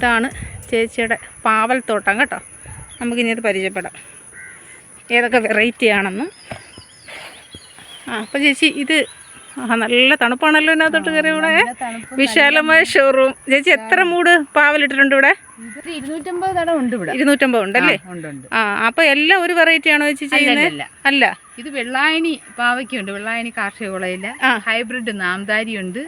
ഇതാണ് ചേച്ചിയുടെ പാവൽത്തോട്ടം കേട്ടോ. നമുക്കിനി അത് പരിചയപ്പെടാം. ഏതൊക്കെ വെറൈറ്റി ആണെന്നും. ആ അപ്പം ചേച്ചി ഇത് ആ നല്ല തണുപ്പാണല്ലോ ഇതിനകത്തോട്ട് കയറി ഇവിടെ. വിശാലമായ ഷോറൂം ചേച്ചി എത്ര മൂട് പാവലിട്ടിട്ടുണ്ട് ഇവിടെ? ഇരുന്നൂറ്റമ്പത് ഉണ്ടല്ലേ ഉണ്ട് ഉണ്ട് ആ അപ്പൊ എല്ലാം ഒരു വെറൈറ്റി ആണോ ചേച്ചി ചെയ്യുന്നത്? അല്ല. ഇത് വെള്ളായണി പാവയ്ക്കുണ്ട്. വെള്ളായണി കാർഷിക വിളയില്ല. ഹൈബ്രിഡ് നാംദാരി ഉണ്ട്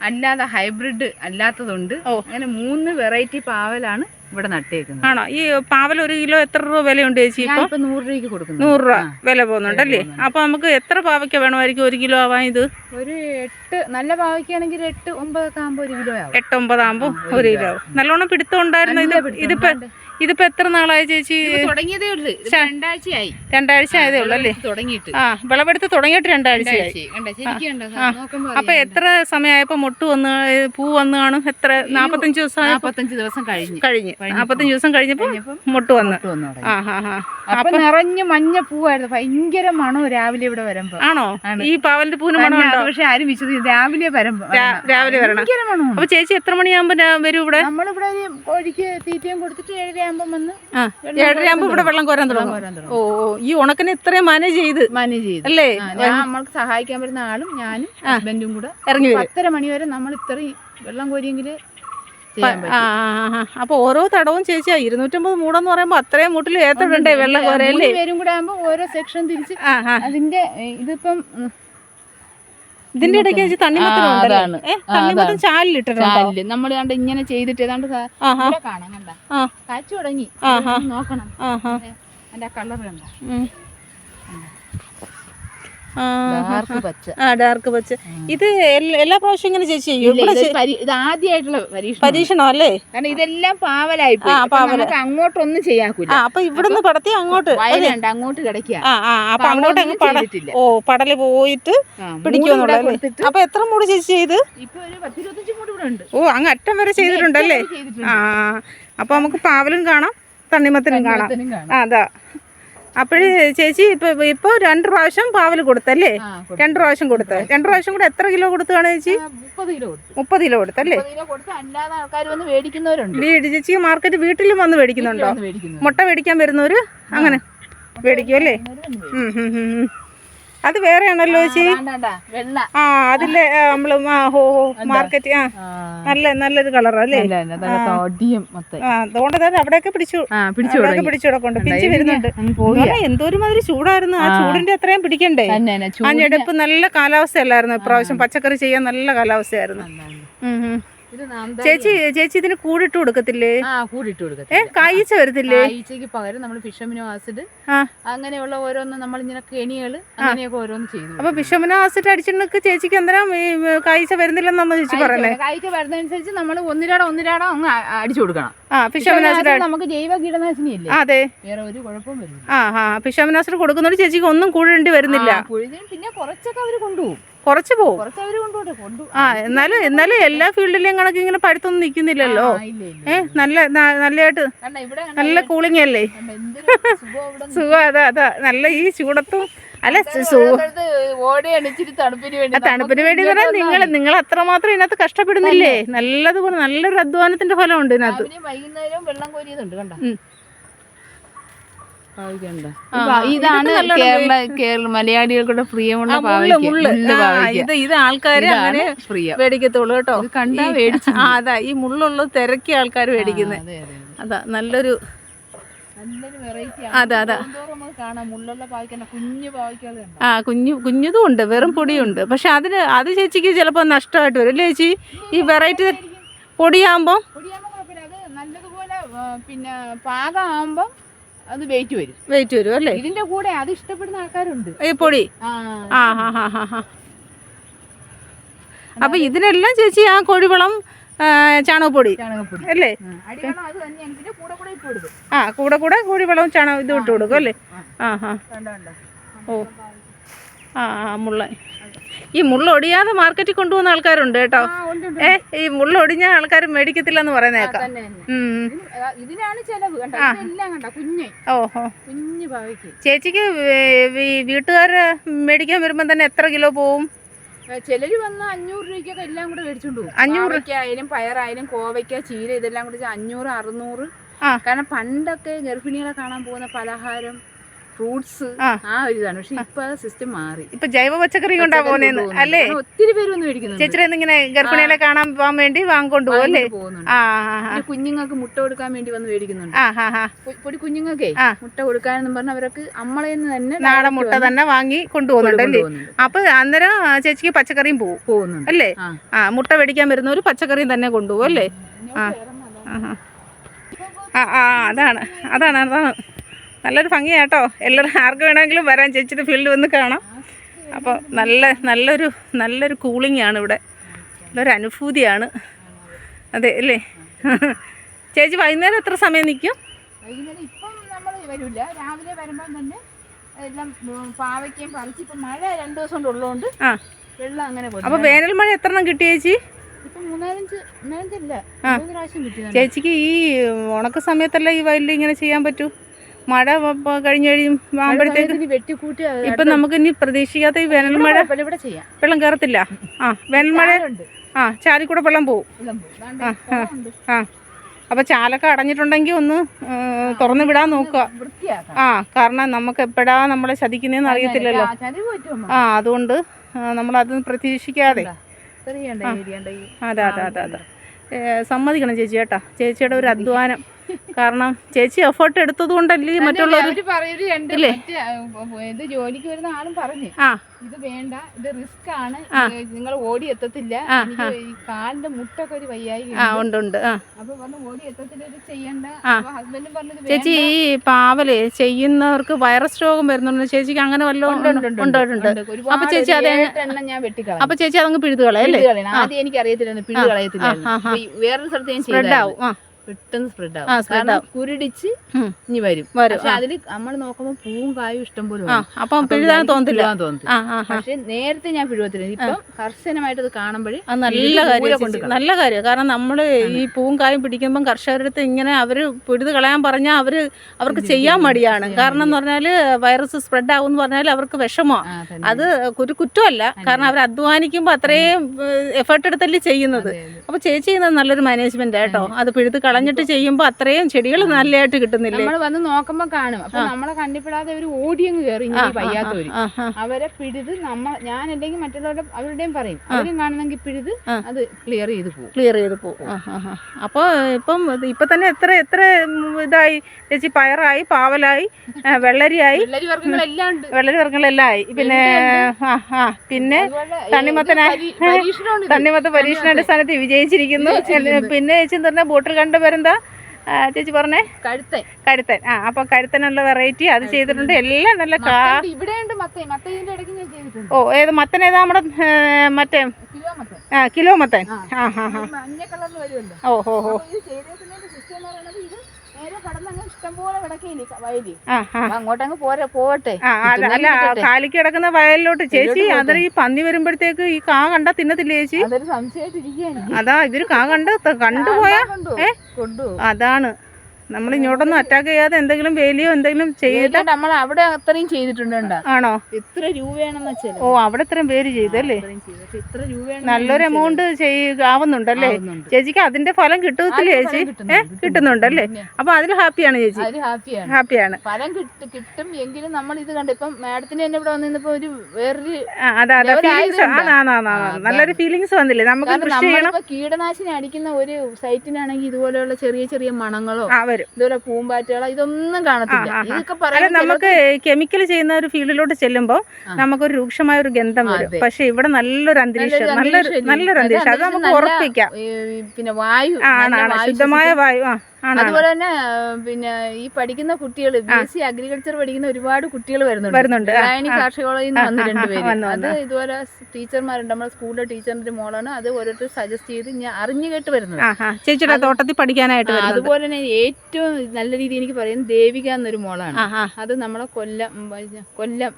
അല്ലാതെ ഹൈബ്രിഡ് അല്ലാത്തതുണ്ട്. ഓ. അങ്ങനെ മൂന്ന് വെറൈറ്റി പാവലാണ് ഇവിടെ നട്ടേക്കുന്നത്. ആണോ? ഈ പാവൽ ഒരു കിലോ എത്ര രൂപ വിലയുണ്ട് ചേച്ചി ഇപ്പൊ? നൂറ് രൂപയ്ക്ക് കൊടുക്കുന്നു. നൂറ് രൂപ വില പോകുന്നുണ്ടല്ലേ അപ്പൊ നമുക്ക് എത്ര പാവയ്ക്ക വേണമായിരിക്കും ഒരു കിലോ ആവാൻ ഇത്? ഒരു എട്ട് നല്ല പാവയ്ക്കാണെങ്കിൽ എട്ട് ഒമ്പതൊക്കെ ആകുമ്പോ ഒരു കിലോ ആവും എട്ടൊമ്പതാകുമ്പോൾ ഒരു കിലോ നല്ലോണം പിടുത്തം ഉണ്ടായിരുന്നു? ഇത് ഇതിപ്പോ ഇതിപ്പോ എത്ര നാളായി ചേച്ചി? തുടങ്ങിയതേ ഉള്ളൂ. രണ്ടാഴ്ചയായി. രണ്ടാഴ്ച ആയതേ ഉള്ളൂ അല്ലേ? തുടങ്ങിയിട്ട്. ആ വിളവെടുത്ത് തുടങ്ങിയിട്ട് രണ്ടാഴ്ചയായി. അപ്പൊ എത്ര സമയമായപ്പോ മുട്ട് വന്ന് പൂ വന്ന് കാണും? എത്ര നാപ്പത്തഞ്ച് ദിവസം നാപ്പത്തഞ്ച് ദിവസം കഴിഞ്ഞു. കഴിഞ്ഞ്. നാപ്പത്തഞ്ച് ദിവസം കഴിഞ്ഞപ്പോ മുട്ട് വന്ന്. അപ്പൊ നിറഞ്ഞ മഞ്ഞ പൂവായിരുന്നു. ഭയങ്കര മണോ രാവിലെ ഇവിടെ വരുമ്പോ. ആണോ? ഈ പാവലിന്റെ പൂവിന് മണം തന്നെ ഉണ്ടോ പക്ഷെ ആരും വിശ്വസിക്കും രാവിലെ വരുമ്പോ രാവിലെ വരണം. അപ്പൊ ചേച്ചി എത്ര മണിയാകുമ്പോ വരും ഇവിടെ? നമ്മളിവിടെ കോഴിക്ക് തീറ്റയും കൊടുത്തിട്ട് ഏഴര ഏഴരയാകുമ്പോ ഇവിടെ വെള്ളം കോരാൻ തുടങ്ങും. ഓ ഈ ഉണക്കിന് ഇത്രയും മാനേജ് ചെയ്ത്. മാനേജ് ചെയ്ത്. അല്ലേ? നമ്മൾക്ക് സഹായിക്കാൻ വരുന്ന ആളും ഞാനും ഹസ്ബൻഡും കൂടെ ഇറങ്ങി പത്തര മണി വരെ നമ്മൾ ഇത്രയും വെള്ളം ആ. അപ്പൊ ഓരോ തടവും ചേച്ചിയാ. ഇരുന്നൂറ്റമ്പത് മൂടെന്ന് പറയുമ്പോ അത്രയും മൂട്ടിൽ ഏത്തണ്ടേ വെള്ളം കോരല്ലേ? പേരും കൂടെ ആകുമ്പോ ഓരോ സെക്ഷൻ തിരിച്ച് അതിന്റെ ഇതിപ്പം ഇതിന്റെ ഇടയ്ക്ക് തണ്ണിമത്തൻ ചാലിലിട്ടിട്ടുണ്ടോ നമ്മൾ കണ്ട് ഇങ്ങനെ ചെയ്തിട്ട് ഏതാണ്ട് കാണാം കണ്ട. ആ. കാച്ചു തുടങ്ങി. നോക്കണം. എന്റെ കളർ കണ്ട. ആ ഡാർക്ക് പച്ച. ഇത് എല്ലാ പ്രാവശ്യം ഇങ്ങനെ ചേച്ചി ഇത് ആദ്യമായിട്ടുള്ള പരീക്ഷണം അല്ലേ? കാരണം ഇതെല്ലാം പാവലായി. നമുക്ക് അങ്ങോട്ടൊന്നും ചെയ്യാക്കൂല. അപ്പൊ ഇവിടുന്ന് പടത്തി അങ്ങോട്ട് അങ്ങോട്ട് കിടക്കുക അപ്പൊ അങ്ങോട്ട് അങ്ങ് പട ഓ പടൽ പോയിട്ട് കൊടുത്തിട്ട്. അപ്പൊ എത്ര മൂട് ചേച്ചി ചെയ്ത്? ഓ അങ്ങ് അറ്റം വരെ ചെയ്തിട്ടുണ്ടല്ലേ? ചെയ്തിട്ടുണ്ട്. ആ അപ്പൊ നമുക്ക് പാവലും കാണാം തണ്ണിമത്തനും കാണാം. അതാ. അപ്പോഴ് ചേച്ചി ഇപ്പൊ ഇപ്പൊ രണ്ട് പ്രാവശ്യം പാവൽ കൊടുത്തല്ലേ? രണ്ടു പ്രാവശ്യം കൊടുത്ത്. രണ്ട് പ്രാവശ്യം കൂടെ എത്ര കിലോ കൊടുത്താണ് ചേച്ചി? മുപ്പത് കിലോ കൊടുത്തല്ലേ? വീട് ചേച്ചി മാർക്കറ്റ് വീട്ടിലും വന്ന് മേടിക്കുന്നുണ്ടോ? മുട്ട മേടിക്കാൻ വരുന്നവര് അങ്ങനെ മേടിക്കും അല്ലേ? ഉം, വേറെ. അത് വേറെയാണല്ലോ ചേച്ചി? ആ അതിലെ നമ്മൾ മാർക്കറ്റ് ആ. നല്ല നല്ലൊരു കളർ അല്ലേ? അതുകൊണ്ട് അവിടെയൊക്കെ പിടിച്ചു. പിടിച്ചു പിടിച്ചു കിടക്കുന്നുണ്ട് പിടിച്ച് വരുന്നുണ്ട്. എന്തോരു മാതിരി ചൂടായിരുന്നു. ആ ചൂടിന്റെ അത്രയും പിടിക്കണ്ടേ? ആ ഞെടുപ്പ് നല്ല കാലാവസ്ഥയല്ലായിരുന്നു ഇപ്രാവശ്യം. പച്ചക്കറി ചെയ്യാൻ നല്ല കാലാവസ്ഥയായിരുന്നു. ഉം, ചേച്ചി ചേച്ചി ഇതിന് കൂടിട്ട് കൊടുക്കത്തില്ലേ? കൂടിട്ട് കൊടുക്കത്തില്ലേ. കായ്ച്ച വരത്തില്ലേ? കായ്ച്ചയ്ക്ക് പകരം നമ്മൾ ഫിഷമിനോ ആസിഡ് അങ്ങനെയുള്ള ഓരോന്ന് നമ്മൾ ഇങ്ങനെ കെണികൾ അങ്ങനെയൊക്കെ ഓരോന്ന് ചെയ്യുന്നു അപ്പൊ ഫിഷമിനോ ആസിഡ് അടിച്ചിട്ട് ചേച്ചിക്ക് എന്തിനാ ഈ കായ്ച്ച വരുന്നില്ലെന്നാ ചേച്ചി പറഞ്ഞേ. കായ്ച്ച വരുന്നതനുസരിച്ച് നമ്മൾ ഒന്നിരാടം ഒന്നിരാടം അങ്ങ് അടിച്ചു കൊടുക്കണം. നമുക്ക് ജൈവ കീടനാശിനി ഇല്ലേ? അതെ. വേറെ ഒരു കുഴപ്പവും വരില്ല. ആ ആ ഫിഷമന ആസിഡ് കൊടുക്കുന്നോണ്ട് ചേച്ചിക്ക് ഒന്നും കൂടേണ്ടി വരുന്നില്ല. പിന്നെ കുറച്ചൊക്കെ അവർ കൊണ്ടുപോകും. കുറച്ച് പോകും ആ എന്നാലും എന്നാലും എല്ലാ ഫീൽഡിലെയും കണക്ക് ഇങ്ങനെ പഴുത്തൊന്നും നിൽക്കുന്നില്ലല്ലോ. ഏ നല്ല നല്ലതായിട്ട് നല്ല കൂളിംഗ് അല്ലേ? സുഖം അതാ അതാ. നല്ല ഈ ചൂടത്തും അല്ല തണുപ്പിന് വേണ്ടി പറഞ്ഞാൽ നിങ്ങൾ നിങ്ങൾ അത്രമാത്രം ഇതിനകത്ത് കഷ്ടപ്പെടുന്നില്ലേ? നല്ലതുപോലെ നല്ലൊരു അധ്വാനത്തിന്റെ ഫലമുണ്ട് ഇതിനകത്ത്. വൈകുന്നേരം വെള്ളം കോരിയതുണ്ട് കണ്ട ഉം. പാവയ്ക്കുണ്ട്. ആ, ഇപ്പൊ ഇതാണ് കേരള കേരള മലയാളികൾക്കുടെ പ്രിയമുള്ള ഇത് ഇത് ആൾക്കാര് അങ്ങനെ മേടിക്കത്തുള്ളൂ കേട്ടോ. കണ്ടാ മേടിച്ചു ആ അതാ ഈ മുള്ളുള്ള തിരക്കി ആൾക്കാർ മേടിക്കുന്നത് അതെ നല്ലൊരു അതെ അതാ. ആ കുഞ്ഞു കുഞ്ഞതും ഉണ്ട്. വെറും പൊടിയുണ്ട്. പക്ഷെ അതിന് അത് ചേച്ചിക്ക് ചിലപ്പോ നഷ്ടമായിട്ട് വരും. അല്ലേ ചേച്ചി? ഈ വെറൈറ്റി പൊടിയാകുമ്പോൾ പിന്നെ പാകമാകുമ്പം അത് വെയിറ്റ് വരും. വെയിറ്റ് വരും അല്ലേ? ഇതിന്റെ കൂടെ അത് ഇഷ്ടപ്പെടുന്ന ആൾക്കാരുണ്ട്. ഈ പൊടി? ആ. ഹാ ഹാ ഹാ ഹാ. ഇതിനെല്ലാം ചേച്ചി ആ കോഴിവളം ചാണകപ്പൊടി അല്ലേ? ആ, കൂടെ കൂടെ കോഴിവളവും ചാണകം ഇത് ഇട്ട് കൊടുക്കും അല്ലേ? ആ. ഹാ. ഓ. ആ മുള്ള ഈ മുള്ളൊടിയാതെ മാർക്കറ്റിൽ കൊണ്ടുപോകുന്ന ആൾക്കാരുണ്ട് കേട്ടോ. ഏ ഈ മുള്ളൊടിഞ്ഞ ആൾക്കാർ പറയുന്നേക്കാം. ഉം. ഇതിന് ആ, ഇതിനാണ് ചെലവ് ഓഹോ. കുഞ്ഞു ചേച്ചിക്ക് വീട്ടുകാര് ഈ മേടിക്കാൻ വരുമ്പോ തന്നെ എത്ര കിലോ പോവും? ചിലര് വന്ന് അഞ്ഞൂറ് രൂപയ്ക്കൊക്കെ എല്ലാം കൂടെ മേടിച്ചോണ്ട് പോകും. അഞ്ഞൂറ്? ആയാലും പയറായാലും കോവയ്ക്ക ചീര ഇതെല്ലാം കൂടെ അഞ്ഞൂറ് അറുന്നൂറ്. കാരണം പണ്ടൊക്കെ ഗർഭിണികളെ കാണാൻ പോകുന്ന പലഹാരം ഫ്രൂട്ട്സ് ആ. ഒരു ഇതാണ്. പക്ഷെ ഇപ്പൊ സിസ്റ്റം മാറി. ഇപ്പൊ ജൈവ പച്ചക്കറി കൊണ്ടാ പോകുന്നത് അല്ലേ? ഒത്തിരി പേര് വന്ന് മേടിക്കുന്നുണ്ട് ചേച്ചിയുടെ ഇങ്ങനെ ഗർഭിണികളെ കാണാൻ പോകാൻ വേണ്ടി വാങ്ങിക്കൊണ്ട്. പിന്നെ കുഞ്ഞുങ്ങൾക്ക് മുട്ട കൊടുക്കാൻ വേണ്ടി വന്ന് മേടിക്കുന്നുണ്ട്. പൊടി കുഞ്ഞുങ്ങൾക്കേ. മുട്ട കൊടുക്കാനെന്ന് പറഞ്ഞ അവർക്ക് നമ്മളെ തന്നെ നാടൻ മുട്ട തന്നെ വാങ്ങി കൊണ്ടുപോകുന്നുണ്ട് അല്ലേ. അപ്പൊ അന്നേരം ചേച്ചിക്ക് പച്ചക്കറിയും പോകുന്നു പോകുന്നുണ്ട്. അല്ലേ? ആ. മുട്ട മേടിക്കാൻ വരുന്നവർ പച്ചക്കറിയും തന്നെ കൊണ്ടുപോകും അല്ലേ? ആ ആ അതാണ് അതാണ് അതാണ്. നല്ലൊരു ഭംഗിയാട്ടോ. എല്ലാവരും ആർക്ക് വേണമെങ്കിലും വരാൻ ചേച്ചിയുടെ ഫീൽഡ് വന്ന് കാണാം. അപ്പോൾ നല്ല നല്ലൊരു നല്ലൊരു കൂളിംഗ് ആണ് ഇവിടെ. നല്ലൊരു അനുഭൂതിയാണ്. അതെ അല്ലേ? ചേച്ചി വൈകുന്നേരം എത്ര സമയം നിൽക്കും? വൈകുന്നേരം ഇപ്പം നമ്മൾ വരില്ല. രാവിലെ വരുമ്പം തന്നെ എല്ലാം ഉം, പാവയ്ക്കയും പറിച്ച് ഇപ്പം മഴ രണ്ട് ദിവസം കൊണ്ട് ഉള്ളതുകൊണ്ട് ആ. വെള്ളം അങ്ങനെ പോകും അപ്പോൾ വേനൽ മഴ എത്ര എണ്ണം കിട്ടി ചേച്ചി? ചേച്ചിക്ക് ഈ ഉണക്ക സമയത്തല്ല ഈ വയലിൽ ഇങ്ങനെ ചെയ്യാൻ പറ്റൂ? മഴ കഴിഞ്ഞ് കഴിയുമ്പോഴത്തേക്ക് ഇപ്പൊ വെട്ടിക്കൂട്ടി ഇപ്പം നമുക്ക് ഇനി പ്രതീക്ഷിക്കാത്ത ഈ വേനൽ മഴ വെള്ളം കയറത്തില്ല. ആ വേനൽ മഴ ആ ചാലിക്കൂടെ കൂടെ വെള്ളം പോവും. പോകും. ആ അപ്പോൾ ചാലൊക്കെ അടഞ്ഞിട്ടുണ്ടെങ്കിൽ ഒന്ന് തുറന്നു വിടാൻ നോക്കുക. ആ കാരണം നമുക്ക് എപ്പോഴാ നമ്മളെ ചതിക്കുന്നതെന്ന് അറിയത്തില്ലല്ലോ. ആ, ആ അതുകൊണ്ട് നമ്മൾ നമ്മളത് പ്രതീക്ഷിക്കാതെ. അതെ അതെ അതെ അതെ. സമ്മതിക്കണം ചേച്ചി കേട്ടാ. ചേച്ചിയുടെ ഒരു അധ്വാനം. കാരണം ചേച്ചി എഫേർട്ട് എടുത്തത് കൊണ്ടല്ലേ മറ്റുള്ളവർ മറ്റേ ഇത് ജോലിക്ക് വരുന്ന ആളും പറഞ്ഞു. ഇത് വേണ്ട ഇത് റിസ്ക് ആണ്. നിങ്ങൾ ഓടി എത്തത്തില്ല. ഈ കാലിന്റെ മുട്ടൊക്കെ ഒരു വയ്യായി ഉണ്ട് ഉണ്ട്. അപ്പൊ പറഞ്ഞു ഓടി എത്തത്തില്ല ഇത് ചെയ്യണ്ട. ഹസ്ബൻഡും പറഞ്ഞത് ചേച്ചി ഈ പാവൽ ചെയ്യുന്നവർക്ക് വൈറസ് രോഗം വരുന്നുണ്ട് ചേച്ചിക്ക് അങ്ങനെ വല്ലതും അപ്പൊ ചേച്ചി അതെ ഞാൻ വെട്ടിക്കളഞ്ഞു അപ്പൊ ചേച്ചി അതങ്ങ് പിഴുതു കളയല്ലേ പിഴുതുകളയണം. ആദ്യം എനിക്ക് അറിയത്തില്ല പിഴുതുകളയത്തില്ല വേറൊരു സ്ഥലത്ത് ഞാൻ ആ. പെട്ടെന്ന് സ്പ്രെഡ് ആവും. കാരണം കുരുടിച്ച് ഇനി വരും. പക്ഷെ അതിൽ നമ്മൾ നോക്കുമ്പോൾ പൂവും കായും ഇഷ്ടം പോലെ അപ്പം പിഴുതാൻ തോന്നില്ല പക്ഷെ നേരത്തെ ഞാൻ പിഴുവത്തില്ല. ഇപ്പം കർശനമായിട്ട് അത് കാണുമ്പോഴേ നല്ല കാര്യം നല്ല കാര്യം കാരണം നമ്മൾ ഈ പൂവും കായും പിടിക്കുമ്പം കർഷകരുടെ അടുത്ത് ഇങ്ങനെ അവർ പിഴുത് കളയാൻ പറഞ്ഞാൽ അവർ അവർക്ക് ചെയ്യാൻ മടിയാണ്. കാരണം എന്ന് പറഞ്ഞാൽ വൈറസ് സ്പ്രെഡ് ആവും എന്ന് പറഞ്ഞാൽ അവർക്ക് വിഷമമാണ് അത് ഒരു കുറ്റമല്ല. കാരണം അവർ അധ്വാനിക്കുമ്പോൾ അത്രയും എഫേർട്ട് എടുത്തല്ലേ ചെയ്യുന്നത്. അപ്പോൾ ചേച്ചി നല്ലൊരു മാനേജ്മെന്റ് കേട്ടോ. അത് പിഴുത് കളഞ്ഞിട്ട് ചെയ്യുമ്പോൾ അത്രയും ചെടികൾ നല്ലതായിട്ട് കിട്ടുന്നില്ലേ? നമ്മൾ വന്ന് നോക്കുമ്പോ കാണും. അപ്പൊ നമ്മളെ കണ്ടിപ്പെടാതെ ഒരു ഓടിയങ്ങ് കയറി വയ്യാത്തവര്. അവരെ പിഴുത് നമ്മ ഞാൻ അല്ലെങ്കിൽ മറ്റുള്ളവരുടെ അവരുടെയും പറയും. അവരും കാണുന്നെങ്കിൽ പിഴുത് അത് ക്ലിയർ ചെയ്ത് പോകും ക്ലിയർ ചെയ്ത് പോകും അപ്പോൾ ഇപ്പം ഇപ്പൊ തന്നെ എത്ര എത്ര ഇതായി? ചേച്ചി പയറായി പാവലായി വെള്ളരിയായി. വെള്ളരി വർഗങ്ങളെല്ലാം ആയി. പിന്നെ പിന്നെ തണ്ണിമത്തനായി. തണ്ണിമത്ത പരീക്ഷണാടിസ്ഥാനത്ത് വിജയിച്ചിരിക്കുന്നു. പിന്നെ ചേച്ചി പറഞ്ഞ ബോട്ടിൽ കണ്ട പേരെന്താ? ചേച്ചി പറഞ്ഞേ? കഴുത്തൻ. കഴുത്തൻ. ആ അപ്പൊ കഴുത്തനുള്ള വെറൈറ്റി അത് ചെയ്തിട്ടുണ്ട്. എല്ലാം നല്ല ഓ ഏത് മത്തൻ ഏതാ നമ്മുടെ മറ്റേ? കിലോ മത്തൻ. ആ കിലോ മത്തൻ. ആ കളറിൽ വരുമല്ലോ. ഓ ഹോ ഹോ അപ്പൊ ഇത് ചെയ്തേക്കുന്നതിന്റെ സിസ്റ്റം എന്ന് പറയുന്നത് ഇത് നേരെ കടന്നങ്ങ് ഇഷ്ടംപോലെ കിടക്കില്ലേ വയലിൽ ആ ആ അപ്പൊ അങ്ങോട്ടങ്ങ് പോരെ പോവട്ടെ. അല്ല കാലിക്ക് കിടക്കുന്ന വയലിലോട്ട് ചേച്ചി അതൊരു ഈ പന്നി വരുമ്പോഴത്തേക്ക് ഈ കാ കണ്ട തിന്നത്തില്ല ചേച്ചി? അതാ ഇതൊരു കാ കണ്ട് കണ്ടുപോയാ? കൊണ്ടുപോകും അതാണ്. നമ്മൾ ഇങ്ങോട്ടൊന്നും അറ്റാക്ക് ചെയ്യാതെ എന്തെങ്കിലും വേലിയോ എന്തെങ്കിലും ചെയ്ത് നമ്മൾ അവിടെ അത്രയും ചെയ്തിട്ടുണ്ട്? ആണോ? എത്ര രൂപയാണെന്ന് വെച്ചാൽ ഓ അവിടെ ഇത്രയും പേര് ചെയ്തല്ലേ? എത്ര രൂപയാണ് നല്ലൊരു എമൗണ്ട് ആവുന്നുണ്ടല്ലേ? ചേച്ചിക്ക് അതിന്റെ ഫലം കിട്ടത്തില്ല ചേച്ചി? ഫലം ഏ കിട്ടുന്നുണ്ടല്ലേ. അപ്പൊ അതിൽ ഹാപ്പിയാണ് ചേച്ചി? ഹാപ്പിയാണ്. ഫലം കിട്ടും എങ്കിലും നമ്മൾ ഇത് കണ്ട് ഇപ്പം മാഡത്തിന് തന്നെ ഇവിടെ വന്നിപ്പോ ഒരു വേറൊരു അതെ അതെ. ഫീലിങ്സ് നല്ലൊരു ഫീലിങ്സ് വന്നില്ലേ? നമുക്ക് കീടനാശിനി അടിക്കുന്ന ഒരു സൈറ്റിനാണെങ്കിൽ ഇതുപോലെയുള്ള ചെറിയ ചെറിയ മണങ്ങളോ വരും ഇതുപോലെ പൂമ്പാറ്റകൾ ഇതൊന്നും കാണത്തില്ല. ഇതൊക്കെ പറയാൻ നമുക്ക് കെമിക്കൽ ചെയ്യുന്ന ഒരു ഫീൽഡിലോട്ട് ചെല്ലുമ്പോൾ. നമുക്കൊരു രൂക്ഷമായ ഒരു ഗന്ധം വരും. പക്ഷെ ഇവിടെ നല്ലൊരു അന്തരീക്ഷം നല്ലൊരു നല്ലൊരു അന്തരീക്ഷം? അത് നമുക്ക് ഉറപ്പിക്കാം പിന്നെ വായു ശുദ്ധമായ വായു ആ. അതുപോലെ തന്നെ പിന്നെ ഈ പഠിക്കുന്ന കുട്ടികൾ ബി എസ് സി അഗ്രികൾച്ചർ പഠിക്കുന്ന ഒരുപാട് കുട്ടികൾ വരുന്നുണ്ട്. വരുന്നുണ്ട്. കാർഷിക കോളേജിൽ നിന്ന് വന്ന് രണ്ടുപേര് അത് ഇതുപോലെ ടീച്ചർമാരുണ്ട്. നമ്മുടെ സ്കൂളിലെ ടീച്ചറിന്റെ മോളാണ്. അത് ഓരോരുത്തർ സജസ്റ്റ് ചെയ്ത് ഞാൻ അറിഞ്ഞു കേട്ട് വരുന്നത്. ചേച്ചിയുടെ തോട്ടത്തിൽ പഠിക്കാനായിട്ട് അതുപോലെ തന്നെ ഏറ്റവും നല്ല രീതിയിൽ എനിക്ക് പറയുന്നത് ദേവിക എന്നൊരു മോളാണ്. അത് നമ്മളെ കൊല്ലം കൊല്ലം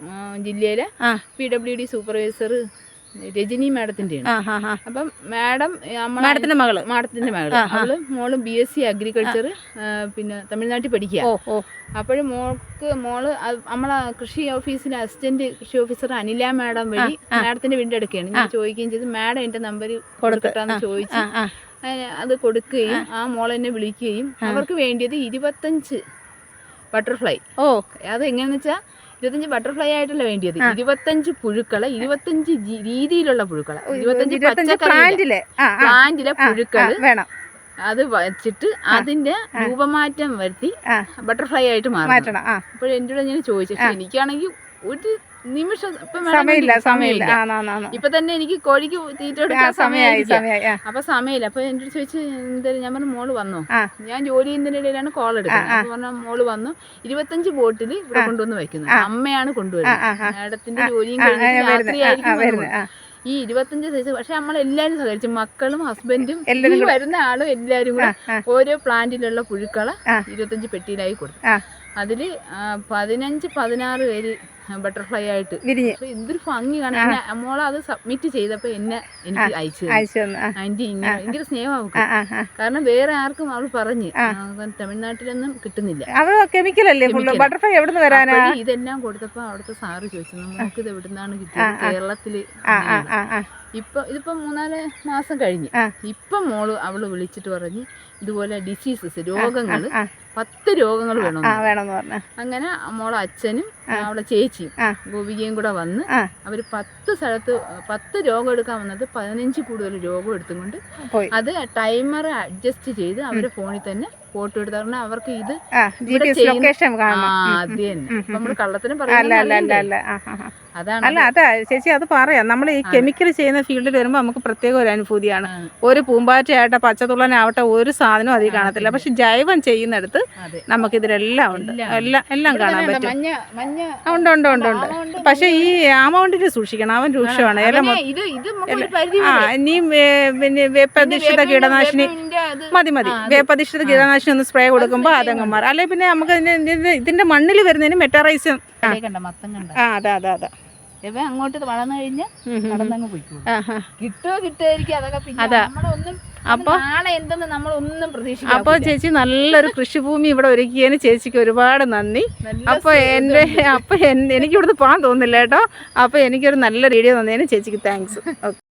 ജില്ലയിലെ. P W D supervisor Rajani മാഡത്തിന്റെ അപ്പം മാഡം മാഡത്തിന്റെ മകൾ. മാഡത്തിന്റെ മകൾ. അവൾ മോൾ ബി എസ് സി അഗ്രികൾച്ചർ പിന്നെ തമിഴ്നാട്ടിൽ പഠിക്കുക അപ്പോഴും മോൾക്ക് മോൾ നമ്മളെ കൃഷി ഓഫീസിലെ അസിസ്റ്റന്റ് കൃഷി ഓഫീസർ അനില മാഡം വഴി മാഡത്തിന്റെ വീടിന്റെ അടുക്കുകയാണ് ഞാൻ ചോദിക്കുകയും ചെയ്ത്. മാഡം എന്റെ നമ്പർ കൊടുക്കട്ടെന്ന് ചോദിച്ചു അത് കൊടുക്കുകയും ആ. മോളെന്നെ വിളിക്കുകയും അവർക്ക് വേണ്ടിയത് ഇരുപത്തഞ്ച് ബട്ടർഫ്ലൈ. ഓ. അത് എങ്ങനെയാന്ന് വെച്ചാൽ ഇരുപത്തഞ്ച് ബട്ടർഫ്ലൈ ആയിട്ടല്ല വേണ്ടിയത്? ഇരുപത്തഞ്ച് പുഴുക്കൾ ഇരുപത്തഞ്ച് രീതിയിലുള്ള പുഴുക്കൾ. ഇരുപത്തഞ്ച് ഇരുപത്തഞ്ച് പച്ചക്കറി പ്ലാന്റിലെ. പുഴുക്കൾ വേണം. അത് വച്ചിട്ട് അതിന്റെ രൂപമാറ്റം വരുത്തി ബട്ടർഫ്ലൈ ആയിട്ട് മാറണം. അപ്പോൾ ഞാൻ ചോദിച്ചു. എനിക്കാണെങ്കിൽ ഒരു നിമിഷം. സമയമില്ല സമയമില്ല. ഇപ്പൊ തന്നെ എനിക്ക് കോഴിക്ക് തീറ്റ എടുക്കാൻ സമയമായി അപ്പൊ സമയമില്ല. അപ്പൊ എന്റെ ചോദിച്ചു എന്തായാലും ഞാൻ പറഞ്ഞു മോൾ വന്നു? ഞാൻ ജോലി ചെയ്യുന്നതിന്റെ ഇടയിലാണ് കോൾ എടുക്കുന്നത്. അപ്പൊ പറഞ്ഞ മോൾ വന്നു. ഇരുപത്തഞ്ച് ബോട്ടിൽ ഇവിടെ കൊണ്ടുവന്ന് വെക്കുന്നത്. അമ്മയാണ് കൊണ്ടുവരുന്നത്. മേഡത്തിന്റെ ജോലിയും ആ, കഴിഞ്ഞ് ആ, വരുന്നത്. ആ, ആ, രാത്രിയായിരിക്കും വരുന്നത്. വരുന്നത്. ആ. ഈ ഇരുപത്തഞ്ച് സൈസ് പക്ഷെ നമ്മൾ എല്ലാരും സഹകരിച്ചു മക്കളും ഹസ്ബൻഡും ഈ വരുന്ന ആളും എല്ലാരും കൂടെ ഓരോ പ്ലാന്റിലുള്ള പുഴുക്കളെ. ഇരുപത്തഞ്ച് പെട്ടിയിലായി കൊടുത്തു അതിൽ പതിനഞ്ച് പതിനാറ് പേര് ബട്ടർഫ്ലൈ ആയിട്ട്. വിരിഞ്ഞ്. പക്ഷെ എന്തൊരു ഭംഗി കാണാൻ. മോളെ അത് സബ്മിറ്റ് ചെയ്തപ്പോ എന്നെ എനിക്ക് അയച്ചു ആന്റി ഇങ്ങനെ ഭയങ്കര സ്നേഹമാവും കാരണം വേറെ ആർക്കും അവൾ പറഞ്ഞ്. തമിഴ്നാട്ടിലൊന്നും കിട്ടുന്നില്ല. അത് കെമിക്കൽ അല്ലേ ബട്ടർഫ്ലൈ വരാനാ? ഇതെല്ലാം കൊടുത്തപ്പോ അവിടുത്തെ സാറ് ചോദിച്ചു നമുക്ക് ഇത് എവിടുന്നാണ് കിട്ടിയത്? കേരളത്തിൽ ഇപ്പൊ ഇതിപ്പോ മൂന്നാൽ മാസം കഴിഞ്ഞ്. ഇപ്പൊ മോൾ അവൾ വിളിച്ചിട്ട് പറഞ്ഞ് ഇതുപോലെ ഡിസീസസ് രോഗങ്ങൾ. പത്ത് രോഗങ്ങൾ വേണം അങ്ങനെ മോളെ അച്ഛനും അവളെ ചേച്ചിയും. ഗോപികയും കൂടെ വന്ന് അവർ അവർ പത്ത് സ്ഥലത്ത് പത്ത് രോഗം എടുക്കാൻ വന്നത് പതിനഞ്ച് കൂടുതൽ രോഗം എടുത്തുകൊണ്ട് അത് ടൈമർ അഡ്ജസ്റ്റ് ചെയ്ത് അവരുടെ ഫോണിൽ തന്നെ ഫോട്ടോ എടുത്ത് കാരണം അവർക്ക് ഇത് ലൊക്കേഷൻ. കള്ളത്തിനും അല്ല അതാ ചേച്ചി അത് പറയാം. നമ്മൾ ഈ കെമിക്കൽ ചെയ്യുന്ന ഫീൽഡിൽ വരുമ്പോൾ നമുക്ക് പ്രത്യേക ഒരു അനുഭൂതിയാണ്. ഒരു പൂമ്പാറ്റയാവട്ടെ പച്ചത്തുള്ളനാവട്ടെ ഒരു സാധനവും അതിൽ കാണത്തില്ല. പക്ഷെ ജൈവം ചെയ്യുന്നിടത്ത് നമുക്കിതിലെല്ലാം ഉണ്ട്. എല്ലാം എല്ലാം കാണാൻ പറ്റും. ഉണ്ട് ഉണ്ട് ഉണ്ട് ഉണ്ട്. പക്ഷെ ഈ ആമൗണ്ടിൽ സൂക്ഷിക്കണം. അവൻ രൂക്ഷമാണ്. ആ. ഇനിയും പിന്നെ വേപ്പധിഷ്ഠിത കീടനാശിനി. മതി മതി. വേപ്പധിഷ്ഠിത കീടനാശിനി ഒന്ന് സ്പ്രേ കൊടുക്കുമ്പോൾ അതങ്ങ് മാറും. അല്ലെ പിന്നെ നമുക്ക് ഇതിന്റെ- മണ്ണിൽ വരുന്നതിന് മെറ്ററൈസ് ആ. അതെ അതെ അതെ. ഇവ അങ്ങോട്ട് വളർന്നു കഴിഞ്ഞ്. നടന്നങ്ങ് പോയിക്കോളും. കിട്ടോ. കിട്ടുമായിരിക്കും അതൊക്കെ പിന്നെ. നമ്മളൊന്നും അപ്പൊ- നാളെ എന്തെന്ന് നമ്മളൊന്നും പ്രതീക്ഷിക്കും അപ്പോൾ ചേച്ചി നല്ലൊരു കൃഷിഭൂമി ഇവിടെ ഒരുക്കിയതിന് ചേച്ചിക്ക് ഒരുപാട് നന്ദി. അപ്പൊ എന്റെ അപ്പൊ എനിക്ക് ഇവിടുന്ന് പോകാൻ തോന്നുന്നില്ല കേട്ടോ. അപ്പൊ എനിക്കൊരു നല്ല വീഡിയോ തന്നതിന് ചേച്ചിക്ക് താങ്ക്സ് ഓക്കെ